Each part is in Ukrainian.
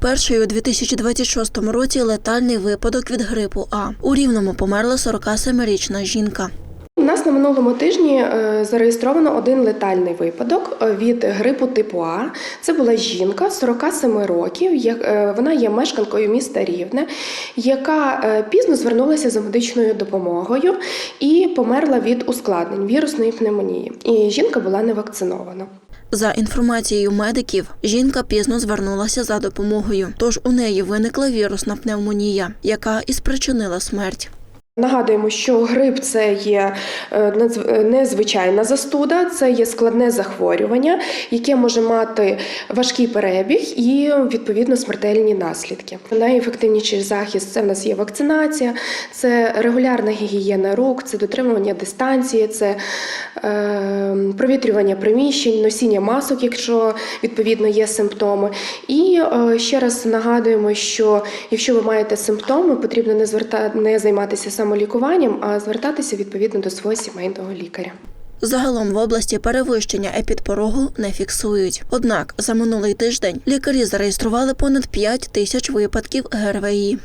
Перший у 2026 році летальний випадок від грипу А. У Рівному померла 47-річна жінка. Нас на минулому тижні е, зареєстровано один летальний випадок е, від грипу типу А. Це була жінка 47 років. е, Вона є мешканкою міста Рівне, яка пізно звернулася за медичною допомогою і померла від ускладнень вірусної пневмонії. І жінка була не вакцинована. За інформацією медиків, жінка пізно звернулася за допомогою, тож у неї виникла вірусна пневмонія, яка і спричинила смерть. Нагадуємо, що грип це є е, е, незвичайна застуда, це є складне захворювання, яке може мати важкий перебіг і відповідно смертельні наслідки. Найефективніший захист це в нас є вакцинація, це регулярна гігієна рук, це дотримування дистанції, це е, провітрювання приміщень, носіння масок, якщо відповідно є симптоми. І ще раз нагадуємо, що якщо ви маєте симптоми, потрібно не займатися самолікуванням, а звертатися відповідно до свого сімейного лікаря. Загалом в області перевищення епідпорогу не фіксують. Однак за минулий тиждень лікарі зареєстрували понад 5 тисяч випадків ГРВІ.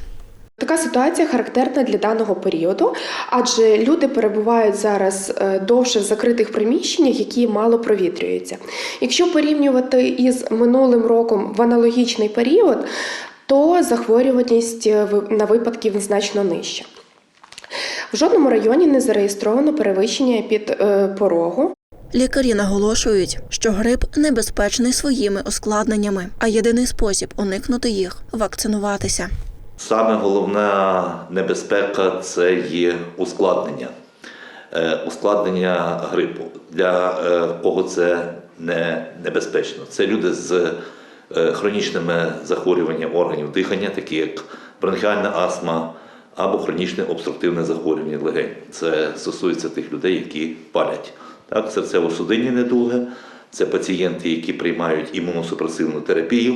Така ситуація характерна для даного періоду, адже люди перебувають зараз е, довше в закритих приміщеннях, які мало провітрюються. Якщо порівнювати із минулим роком в аналогічний період, то захворюваність е, на випадків значно нижча. В жодному районі не зареєстровано перевищення під е, порогу. Лікарі наголошують, що грип небезпечний своїми ускладненнями, а єдиний спосіб уникнути їх вакцинуватися. Саме головна небезпека це є ускладнення. Е, Ускладнення грипу. Для е, кого це не небезпечно? Це люди з хронічними захворюваннями органів дихання, такі як бронхіальна астма або хронічне обструктивне захворювання легень. Це стосується тих людей, які палять. Так, серцево-судинні недуги, це пацієнти, які приймають імуносупресивну терапію.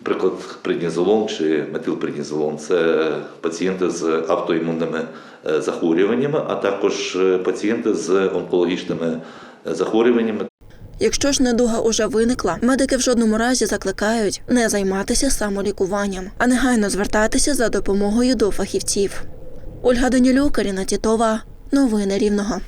Наприклад, преднізолон чи метилпреднізолон це пацієнти з автоімунними е, захворюваннями, а також е, пацієнти з онкологічними е, захворюваннями. Якщо ж недуга уже виникла, медики в жодному разі закликають не займатися самолікуванням, а негайно звертатися за допомогою до фахівців. Ольга Данілюк, Каріна Тітова. Новини Рівного.